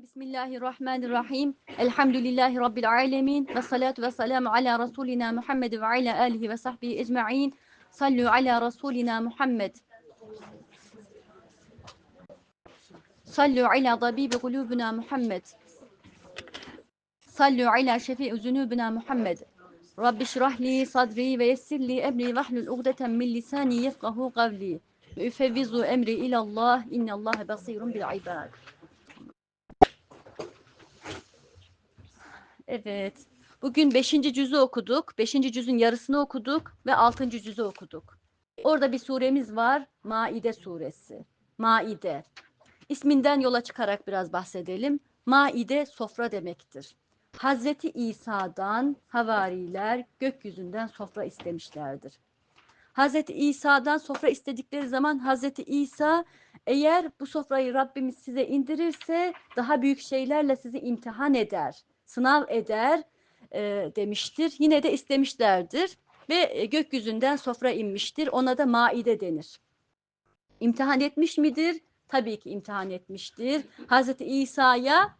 بسم الله الرحمن الرحيم. الحمد لله رب العالمين والصلاة والسلام على رسولنا محمد وعلى آله وصحبه أجمعين. صلوا على رسولنا محمد. صلوا على طبيب قلوبنا محمد. صلوا على شفيع ذنوبنا محمد. رب اشرح لي صدري ويسر لي أمري واحلل عقدة من لساني يفقه قولي. وأفوز أمري إلى الله إن الله بصير بالعباد. Evet. Bugün 5. cüzü okuduk. 5. cüzün yarısını okuduk ve 6. cüzü okuduk. Orada bir suremiz var. Maide suresi. Maide. İsminden yola çıkarak biraz bahsedelim. Maide sofra demektir. Hazreti İsa'dan havariler gökyüzünden sofra istemişlerdir. Hazreti İsa'dan sofra istedikleri zaman Hazreti İsa eğer bu sofrayı Rabbimiz size indirirse daha büyük şeylerle sizi imtihan eder, sınav eder e, demiştir. Yine de istemişlerdir ve e, gökyüzünden sofra inmiştir. Ona da maide denir. İmtihan etmiş midir? Tabii ki imtihan etmiştir. Hazreti İsa'ya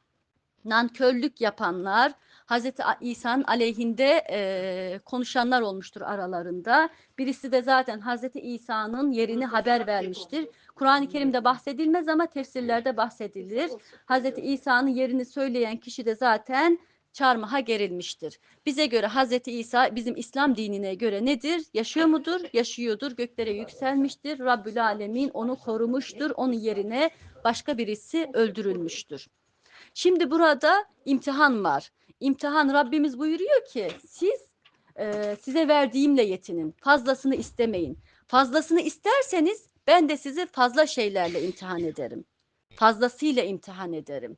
nankörlük yapanlar, Hazreti İsa'nın aleyhinde e, konuşanlar olmuştur aralarında. Birisi de zaten Hazreti İsa'nın yerini haber vermiştir. Kur'an-ı Kerim'de bahsedilmez ama tefsirlerde bahsedilir. Hazreti İsa'nın yerini söyleyen kişi de zaten çarmıha gerilmiştir. Bize göre Hazreti İsa bizim İslam dinine göre nedir? Yaşıyor mudur? Yaşıyordur. Göklere yükselmiştir. Rabbül Alemin onu korumuştur. Onun yerine başka birisi öldürülmüştür. Şimdi burada imtihan var. İmtihan Rabbimiz buyuruyor ki siz e, size verdiğimle yetinin. Fazlasını istemeyin. Fazlasını isterseniz ben de sizi fazla şeylerle imtihan ederim. Fazlasıyla imtihan ederim.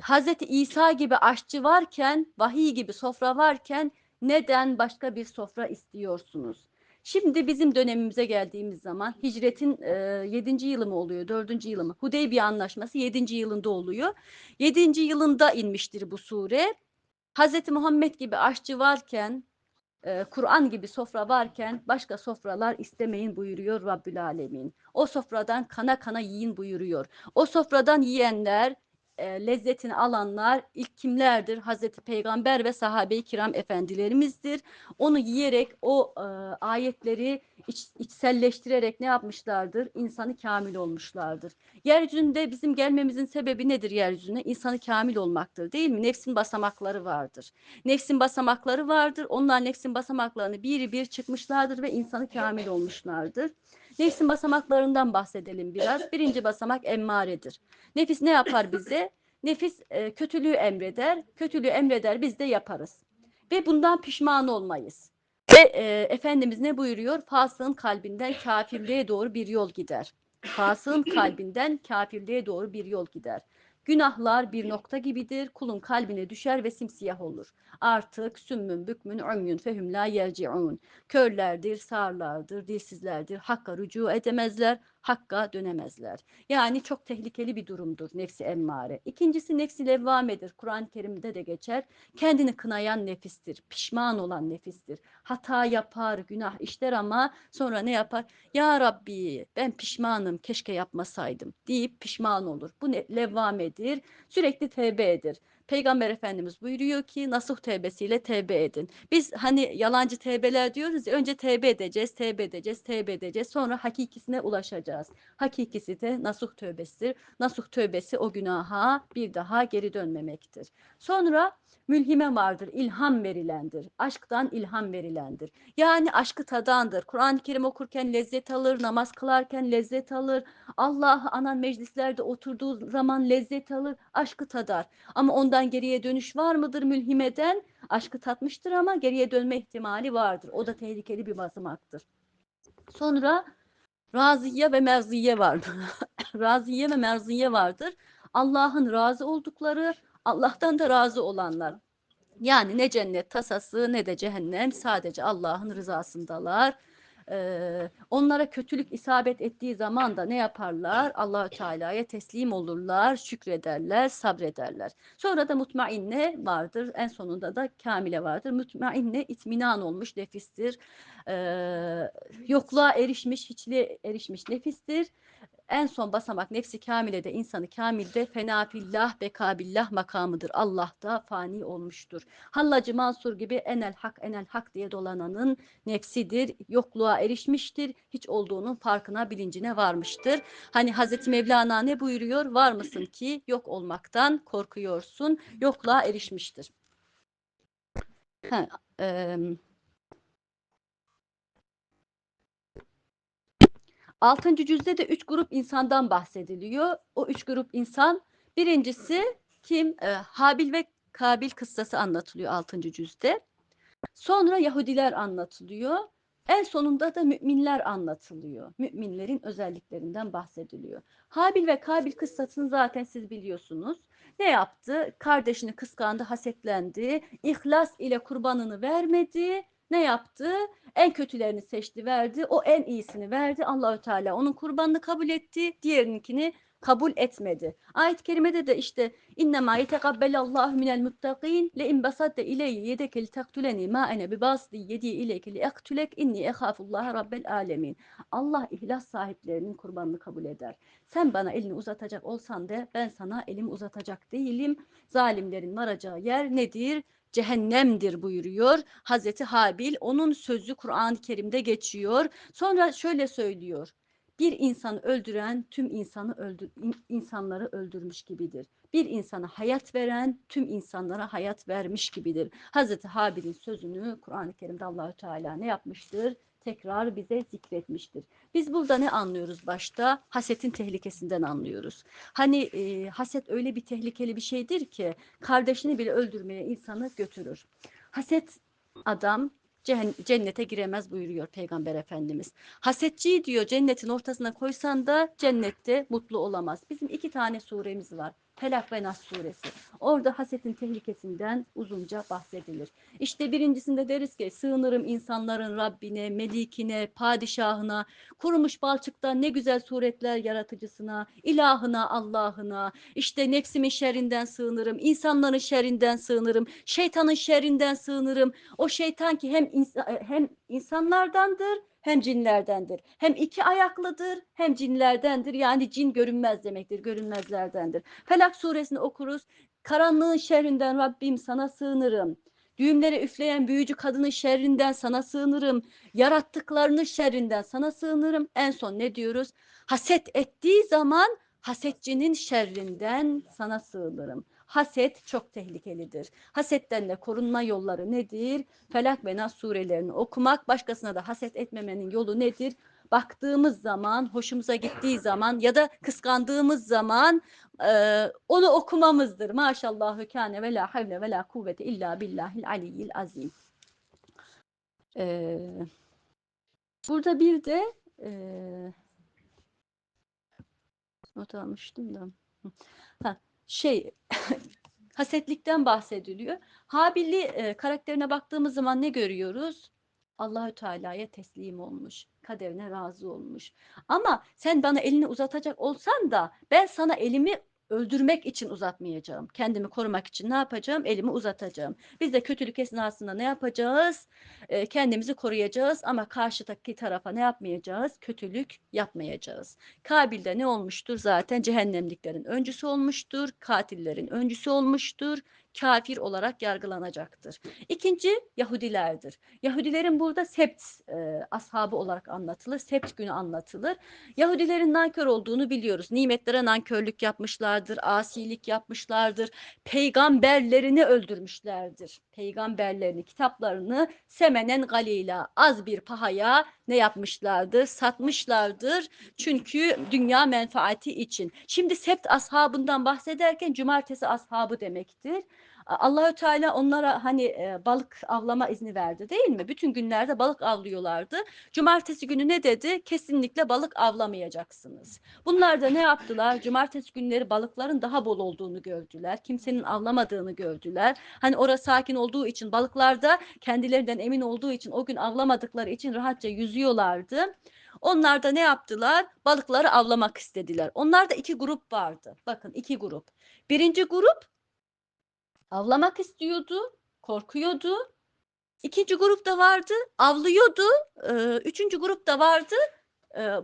Hazreti İsa gibi aşçı varken, vahiy gibi sofra varken neden başka bir sofra istiyorsunuz? Şimdi bizim dönemimize geldiğimiz zaman hicretin e, 7. yılı mı oluyor, 4. yılı mı? Hudeybiye Anlaşması 7. yılında oluyor. 7. yılında inmiştir bu sure. Hazreti Muhammed gibi aşçı varken, e, Kur'an gibi sofra varken başka sofralar istemeyin buyuruyor Rabbül Alemin. O sofradan kana kana yiyin buyuruyor. O sofradan yiyenler e, lezzetini alanlar ilk kimlerdir? Hazreti Peygamber ve sahabe-i kiram efendilerimizdir. Onu yiyerek o e, ayetleri iç, içselleştirerek ne yapmışlardır? İnsanı kamil olmuşlardır. Yeryüzünde bizim gelmemizin sebebi nedir yeryüzüne? İnsanı kamil olmaktır değil mi? Nefsin basamakları vardır. Nefsin basamakları vardır. Onlar nefsin basamaklarını bir bir çıkmışlardır ve insanı kamil olmuşlardır. Nefsin basamaklarından bahsedelim biraz. Birinci basamak emmaredir. Nefis ne yapar bize? Nefis e, kötülüğü emreder. Kötülüğü emreder biz de yaparız. Ve bundan pişman olmayız. Ve e, Efendimiz ne buyuruyor? Fasığın kalbinden kafirliğe doğru bir yol gider. Fasığın kalbinden kafirliğe doğru bir yol gider. Günahlar bir nokta gibidir. Kulun kalbine düşer ve simsiyah olur. Artık sümmün bükmün umyun fehum la yerciun. Körlerdir, sağırlardır, dilsizlerdir. Hakka rücu edemezler, hakka dönemezler. Yani çok tehlikeli bir durumdur nefsi emmare. İkincisi nefsi levvamedir. Kur'an-ı Kerim'de de geçer. Kendini kınayan nefistir. Pişman olan nefistir. Hata yapar, günah işler ama sonra ne yapar? Ya Rabbi ben pişmanım keşke yapmasaydım deyip pişman olur. Bu ne? Levvamedir. Sürekli tevbe edir. Peygamber Efendimiz buyuruyor ki nasuh tevbesiyle tevbe edin. Biz hani yalancı tevbeler diyoruz ya önce tevbe edeceğiz, tevbe edeceğiz, tevbe edeceğiz. Sonra hakikisine ulaşacağız. Hakikisi de nasuh tövbesidir. Nasuh tövbesi o günaha bir daha geri dönmemektir. Sonra mülhime vardır, ilham verilendir. Aşktan ilham verilendir. Yani aşkı tadandır. Kur'an-ı Kerim okurken lezzet alır, namaz kılarken lezzet alır. Allah anan meclislerde oturduğu zaman lezzet alır, aşkı tadar. Ama ondan geriye dönüş var mıdır mülhimeden? Aşkı tatmıştır ama geriye dönme ihtimali vardır. O da tehlikeli bir basamaktır. Sonra raziye ve merziye vardır. raziye ve merziye vardır. Allah'ın razı oldukları, Allah'tan da razı olanlar. Yani ne cennet tasası ne de cehennem sadece Allah'ın rızasındalar. Ee, onlara kötülük isabet ettiği zaman da ne yaparlar? Allahü Teala'ya teslim olurlar, şükrederler, sabrederler. Sonra da mutmainne vardır. En sonunda da kamile vardır. Mutmainne itminan olmuş nefistir. Ee, yokluğa erişmiş, hiçliğe erişmiş nefistir. En son basamak nefsi kamile de insanı kamilde fena fillah ve kabillah makamıdır. Allah da fani olmuştur. Hallacı Mansur gibi enel hak enel hak diye dolananın nefsidir. Yokluğa erişmiştir. Hiç olduğunun farkına bilincine varmıştır. Hani Hazreti Mevlana ne buyuruyor? Var mısın ki yok olmaktan korkuyorsun. Yokluğa erişmiştir. Ha, e 6. cüzde de üç grup insandan bahsediliyor. O üç grup insan birincisi kim? E, Habil ve Kabil kıssası anlatılıyor 6. cüzde. Sonra Yahudiler anlatılıyor. En sonunda da müminler anlatılıyor. Müminlerin özelliklerinden bahsediliyor. Habil ve Kabil kıssasını zaten siz biliyorsunuz. Ne yaptı? Kardeşini kıskandı, hasetlendi, ihlas ile kurbanını vermedi ne yaptı? En kötülerini seçti, verdi. O en iyisini verdi. Allahü Teala onun kurbanını kabul etti. Diğerininkini kabul etmedi. Ayet-i kerimede de işte innema yetekabbelallahu minel muttakin le in basatte ileyye yedeke li taktuleni ma ene bi basdi yedi ileyke li ektulek inni ehafullah rabbel alemin. Allah ihlas sahiplerinin kurbanını kabul eder. Sen bana elini uzatacak olsan da ben sana elimi uzatacak değilim. Zalimlerin varacağı yer nedir? Cehennemdir buyuruyor. Hazreti Habil onun sözü Kur'an-ı Kerim'de geçiyor. Sonra şöyle söylüyor. Bir insanı öldüren tüm insanı öldür in- insanları öldürmüş gibidir. Bir insana hayat veren tüm insanlara hayat vermiş gibidir. Hazreti Habil'in sözünü Kur'an-ı Kerim'de Allahü Teala ne yapmıştır? Tekrar bize zikretmiştir. Biz burada ne anlıyoruz başta? Hasetin tehlikesinden anlıyoruz. Hani e, haset öyle bir tehlikeli bir şeydir ki kardeşini bile öldürmeye insanı götürür. Haset adam cennete giremez buyuruyor Peygamber Efendimiz. Hasetçiyi diyor cennetin ortasına koysan da cennette mutlu olamaz. Bizim iki tane suremiz var. Felak ve Nas suresi. Orada hasetin tehlikesinden uzunca bahsedilir. İşte birincisinde deriz ki sığınırım insanların Rabbine, melikine, padişahına, kurumuş balçıktan ne güzel suretler yaratıcısına, ilahına, Allah'ına, işte nefsimin şerrinden sığınırım, insanların şerrinden sığınırım, şeytanın şerrinden sığınırım. O şeytan ki hem insa- hem insanlardandır hem cinlerdendir. Hem iki ayaklıdır hem cinlerdendir. Yani cin görünmez demektir. Görünmezlerdendir. Felak suresini okuruz. Karanlığın şerrinden Rabbim sana sığınırım. Düğümleri üfleyen büyücü kadının şerrinden sana sığınırım. Yarattıklarının şerrinden sana sığınırım. En son ne diyoruz? Haset ettiği zaman hasetçinin şerrinden sana sığınırım. Haset çok tehlikelidir. Hasetten de korunma yolları nedir? Felak ve Nas surelerini okumak, başkasına da haset etmemenin yolu nedir? Baktığımız zaman, hoşumuza gittiği zaman ya da kıskandığımız zaman e, onu okumamızdır. Maşallahü kâne ve la havle ve la kuvvete illa billahil aliyyil azim. E, burada bir de e, not almıştım da. Şey hasetlikten bahsediliyor. Habilli e, karakterine baktığımız zaman ne görüyoruz? Allahü Teala'ya teslim olmuş, kaderine razı olmuş. Ama sen bana elini uzatacak olsan da ben sana elimi öldürmek için uzatmayacağım. Kendimi korumak için ne yapacağım? Elimi uzatacağım. Biz de kötülük esnasında ne yapacağız? E, kendimizi koruyacağız ama karşıdaki tarafa ne yapmayacağız? Kötülük yapmayacağız. Kabil'de ne olmuştur? Zaten cehennemliklerin öncüsü olmuştur, katillerin öncüsü olmuştur, kafir olarak yargılanacaktır. İkinci Yahudilerdir. Yahudilerin burada Sept e, ashabı olarak anlatılır, Sept günü anlatılır. Yahudilerin nankör olduğunu biliyoruz. Nimetlere nankörlük yapmışlardır, asilik yapmışlardır, peygamberlerini öldürmüşlerdir. Peygamberlerini, kitaplarını semenen galila az bir pahaya ne yapmışlardır? Satmışlardır. Çünkü dünya menfaati için. Şimdi Sept ashabından bahsederken cumartesi ashabı demektir. Allahü Teala onlara hani e, balık avlama izni verdi değil mi? Bütün günlerde balık avlıyorlardı. Cumartesi günü ne dedi? Kesinlikle balık avlamayacaksınız. Bunlar da ne yaptılar? Cumartesi günleri balıkların daha bol olduğunu gördüler. Kimsenin avlamadığını gördüler. Hani orası sakin olduğu için balıklar da kendilerinden emin olduğu için o gün avlamadıkları için rahatça yüzüyorlardı. Onlar da ne yaptılar? Balıkları avlamak istediler. Onlarda iki grup vardı. Bakın iki grup. Birinci grup avlamak istiyordu, korkuyordu. İkinci grup da vardı, avlıyordu. Üçüncü grup da vardı.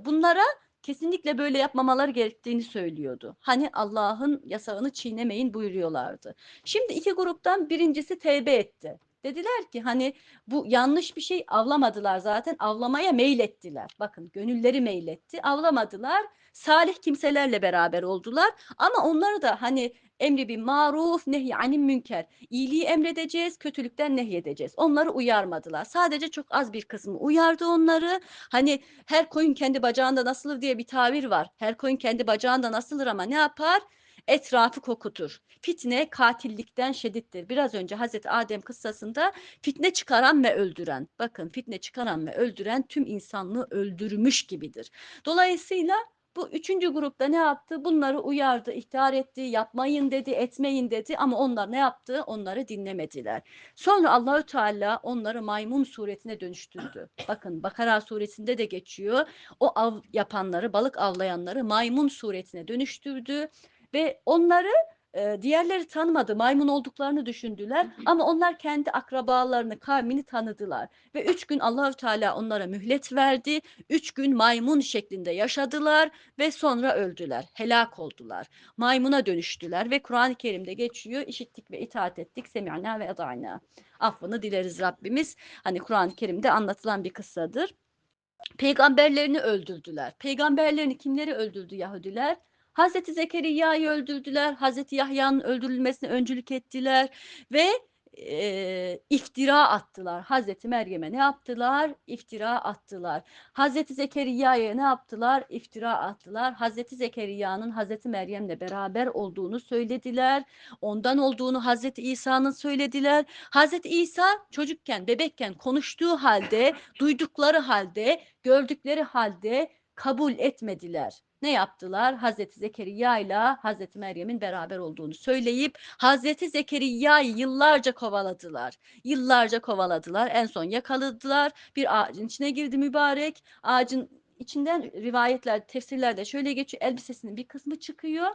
Bunlara kesinlikle böyle yapmamaları gerektiğini söylüyordu. Hani Allah'ın yasağını çiğnemeyin buyuruyorlardı. Şimdi iki gruptan birincisi tevbe etti. Dediler ki hani bu yanlış bir şey avlamadılar zaten avlamaya meylettiler. Bakın gönülleri meyletti avlamadılar. Salih kimselerle beraber oldular ama onları da hani emri bir maruf nehy anin münker. İyiliği emredeceğiz, kötülükten nehyedeceğiz. Onları uyarmadılar. Sadece çok az bir kısmı uyardı onları. Hani her koyun kendi bacağında nasılır diye bir tabir var. Her koyun kendi bacağında nasılır ama ne yapar? Etrafı kokutur. Fitne katillikten şedittir. Biraz önce Hazreti Adem kıssasında fitne çıkaran ve öldüren. Bakın fitne çıkaran ve öldüren tüm insanlığı öldürmüş gibidir. Dolayısıyla bu üçüncü grupta ne yaptı? Bunları uyardı, ihtar etti, yapmayın dedi, etmeyin dedi ama onlar ne yaptı? Onları dinlemediler. Sonra Allahü Teala onları maymun suretine dönüştürdü. Bakın Bakara suresinde de geçiyor. O av yapanları, balık avlayanları maymun suretine dönüştürdü ve onları e, diğerleri tanımadı, maymun olduklarını düşündüler ama onlar kendi akrabalarını, kavmini tanıdılar ve üç gün Allahü Teala onlara mühlet verdi. Üç gün maymun şeklinde yaşadılar ve sonra öldüler, helak oldular. Maymuna dönüştüler ve Kur'an-ı Kerim'de geçiyor. işittik ve itaat ettik, semi'na ve eda'na. Affını dileriz Rabbimiz. Hani Kur'an-ı Kerim'de anlatılan bir kıssadır. Peygamberlerini öldürdüler. Peygamberlerini kimleri öldürdü Yahudiler? Hazreti Zekeriya'yı öldürdüler. Hazreti Yahya'nın öldürülmesine öncülük ettiler ve e, iftira attılar. Hazreti Meryem'e ne yaptılar? İftira attılar. Hazreti Zekeriya'ya ne yaptılar? İftira attılar. Hazreti Zekeriya'nın Hazreti Meryem'le beraber olduğunu söylediler. Ondan olduğunu Hazreti İsa'nın söylediler. Hazreti İsa çocukken, bebekken konuştuğu halde, duydukları halde, gördükleri halde kabul etmediler ne yaptılar? Hazreti Zekeriya ile Hazreti Meryem'in beraber olduğunu söyleyip Hazreti Zekeriya'yı yıllarca kovaladılar. Yıllarca kovaladılar. En son yakaladılar. Bir ağacın içine girdi mübarek. Ağacın içinden rivayetler, tefsirlerde şöyle geçiyor. Elbisesinin bir kısmı çıkıyor.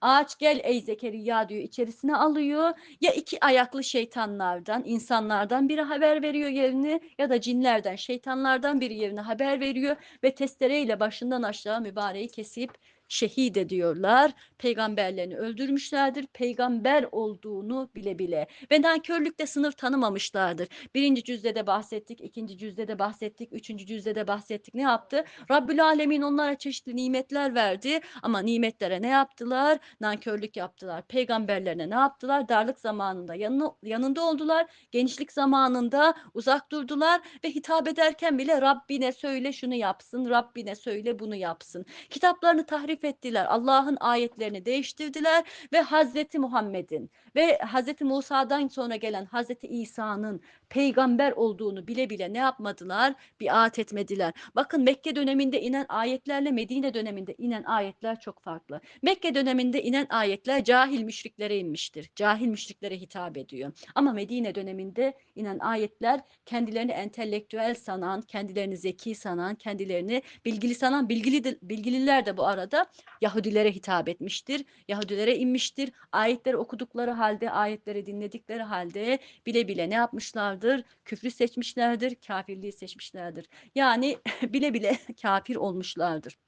Ağaç gel ey Zekeriya diyor içerisine alıyor. Ya iki ayaklı şeytanlardan, insanlardan biri haber veriyor yerini ya da cinlerden, şeytanlardan biri yerini haber veriyor ve testereyle başından aşağı mübareği kesip şehit ediyorlar. Peygamberlerini öldürmüşlerdir. Peygamber olduğunu bile bile. Ve nankörlükte sınır tanımamışlardır. Birinci cüzde de bahsettik, ikinci cüzde de bahsettik, üçüncü cüzde de bahsettik. Ne yaptı? Rabbül Alemin onlara çeşitli nimetler verdi. Ama nimetlere ne yaptılar? Nankörlük yaptılar. Peygamberlerine ne yaptılar? Darlık zamanında yanı, yanında oldular. Gençlik zamanında uzak durdular ve hitap ederken bile Rabbine söyle şunu yapsın, Rabbine söyle bunu yapsın. Kitaplarını tahrif ettiler. Allah'ın ayetlerini değiştirdiler ve Hazreti Muhammed'in ve Hazreti Musa'dan sonra gelen Hazreti İsa'nın peygamber olduğunu bile bile ne yapmadılar? Biat etmediler. Bakın Mekke döneminde inen ayetlerle Medine döneminde inen ayetler çok farklı. Mekke döneminde inen ayetler cahil müşriklere inmiştir. Cahil müşriklere hitap ediyor. Ama Medine döneminde inen ayetler kendilerini entelektüel sanan, kendilerini zeki sanan, kendilerini bilgili sanan bilgili bilgililer de bu arada Yahudilere hitap etmiştir. Yahudilere inmiştir. Ayetleri okudukları halde, ayetleri dinledikleri halde bile bile ne yapmışlardır? Küfrü seçmişlerdir, kafirliği seçmişlerdir. Yani bile bile kafir olmuşlardır.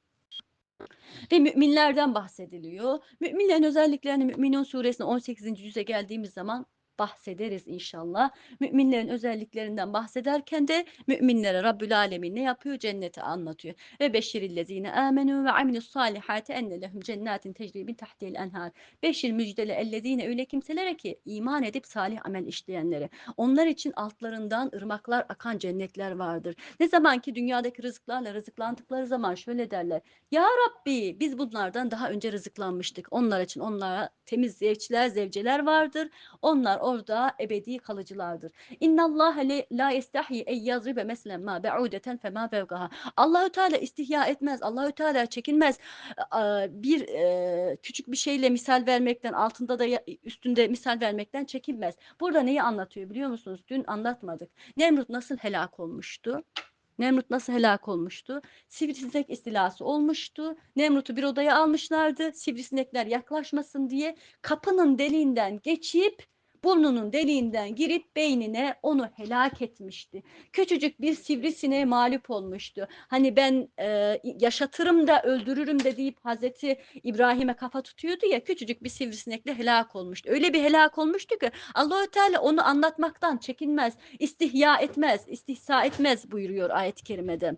Ve müminlerden bahsediliyor. Müminlerin özelliklerini Müminun suresinin 18. yüze geldiğimiz zaman bahsederiz inşallah. Müminlerin özelliklerinden bahsederken de müminlere Rabbül Alemin ne yapıyor? Cenneti anlatıyor. Ve beşirillezine amenu ve amilus salihati enne lehum cennetin tecri min tahtihil enhar. Beşir müjdele ellezine öyle kimselere ki iman edip salih amel işleyenlere. Onlar için altlarından ırmaklar akan cennetler vardır. Ne zaman ki dünyadaki rızıklarla rızıklandıkları zaman şöyle derler. Ya Rabbi biz bunlardan daha önce rızıklanmıştık. Onlar için onlara temiz zevçler, zevceler vardır. Onlar orada ebedi kalıcılardır. İnna Allah la yestahi ey yazribe meslen ma ba'udeten fema fevkaha. Allahü Teala istihya etmez. Allahü Teala çekinmez. Bir küçük bir şeyle misal vermekten, altında da üstünde misal vermekten çekinmez. Burada neyi anlatıyor biliyor musunuz? Dün anlatmadık. Nemrut nasıl helak olmuştu? Nemrut nasıl helak olmuştu? Sivrisinek istilası olmuştu. Nemrut'u bir odaya almışlardı. Sivrisinekler yaklaşmasın diye kapının deliğinden geçip burnunun deliğinden girip beynine onu helak etmişti. Küçücük bir sivrisineğe mağlup olmuştu. Hani ben e, yaşatırım da öldürürüm de deyip Hazreti İbrahim'e kafa tutuyordu ya küçücük bir sivrisinekle helak olmuştu. Öyle bir helak olmuştu ki Allahü Teala onu anlatmaktan çekinmez, istihya etmez, istihsa etmez buyuruyor ayet-i kerimede.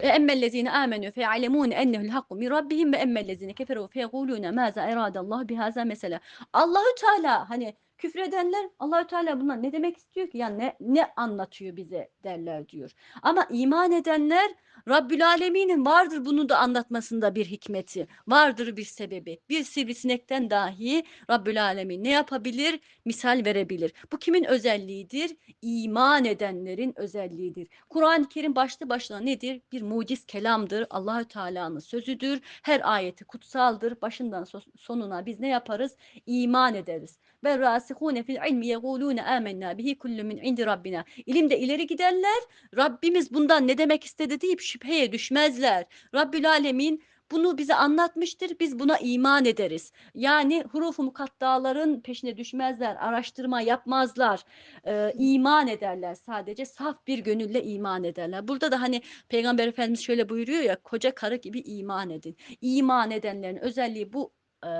Ve emmellezine amenu fe ya'lemun ennehu'l hakku min rabbihim ve emmellezine keferu fe yekulun maza iradallah bihaza mesela. Allahü Teala hani küfredenler Allahü Teala bunlar ne demek istiyor ki? Yani ne ne anlatıyor bize derler diyor. Ama iman edenler Rabbül Alemin'in vardır bunu da anlatmasında bir hikmeti, vardır bir sebebi. Bir sivrisinekten dahi Rabbül Alemin ne yapabilir? Misal verebilir. Bu kimin özelliğidir? İman edenlerin özelliğidir. Kur'an-ı Kerim başlı başına nedir? Bir muciz kelamdır. Allahü Teala'nın sözüdür. Her ayeti kutsaldır. Başından so- sonuna biz ne yaparız? İman ederiz. Ve rasihune fil ilmi yegulune amennâ bihi kullu min indi rabbina. İlimde ileri gidenler Rabbimiz bundan ne demek istedi deyip şüpheye düşmezler. Rabbül Alemin bunu bize anlatmıştır. Biz buna iman ederiz. Yani huruf-u mukattaların peşine düşmezler, araştırma yapmazlar. Ee, iman ederler sadece. Saf bir gönülle iman ederler. Burada da hani Peygamber Efendimiz şöyle buyuruyor ya koca karı gibi iman edin. İman edenlerin özelliği bu e,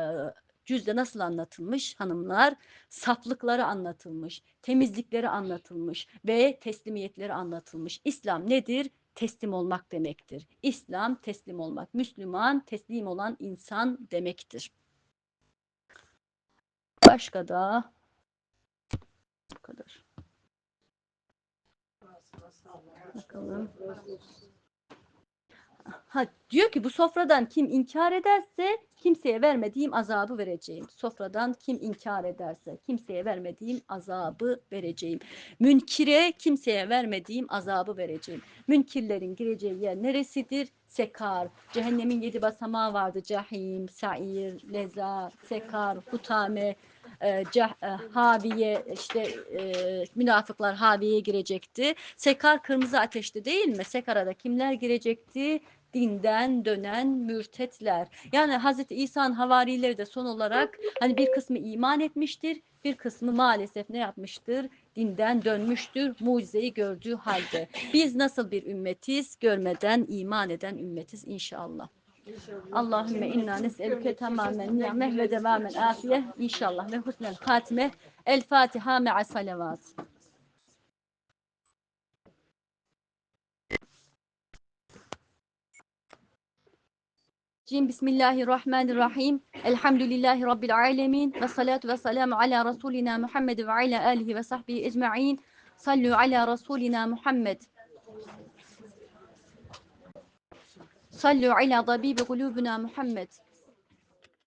cüzde nasıl anlatılmış hanımlar? Saflıkları anlatılmış, temizlikleri anlatılmış ve teslimiyetleri anlatılmış. İslam nedir? Teslim olmak demektir. İslam teslim olmak. Müslüman teslim olan insan demektir. Başka da bu kadar. Bakalım. Ha, diyor ki bu sofradan kim inkar ederse kimseye vermediğim azabı vereceğim. Sofradan kim inkar ederse kimseye vermediğim azabı vereceğim. Münkire kimseye vermediğim azabı vereceğim. Münkirlerin gireceği yer neresidir? Sekar. Cehennemin yedi basamağı vardı. Cahim, Sair, Leza, Sekar, Hutame, e, cah, e, Haviye işte e, münafıklar Haviye'ye girecekti. Sekar kırmızı ateşte değil mi? Sekar'a da kimler girecekti? Dinden dönen mürtetler. Yani Hazreti İsa'nın havarileri de son olarak hani bir kısmı iman etmiştir, bir kısmı maalesef ne yapmıştır? Dinden dönmüştür, mucizeyi gördüğü halde. Biz nasıl bir ümmetiz? Görmeden iman eden ümmetiz inşallah. Allahümme inna nes'elüke tamamen ni'meh ve devamen afiye inşallah ve husnel hatime. El Fatiha me'a salavat. جيم بسم الله الرحمن الرحيم. الحمد لله رب العالمين والصلاة والسلام على رسولنا محمد وعلى آله وصحبه أجمعين. صلوا على رسولنا محمد. صلوا على ضبيب قلوبنا محمد.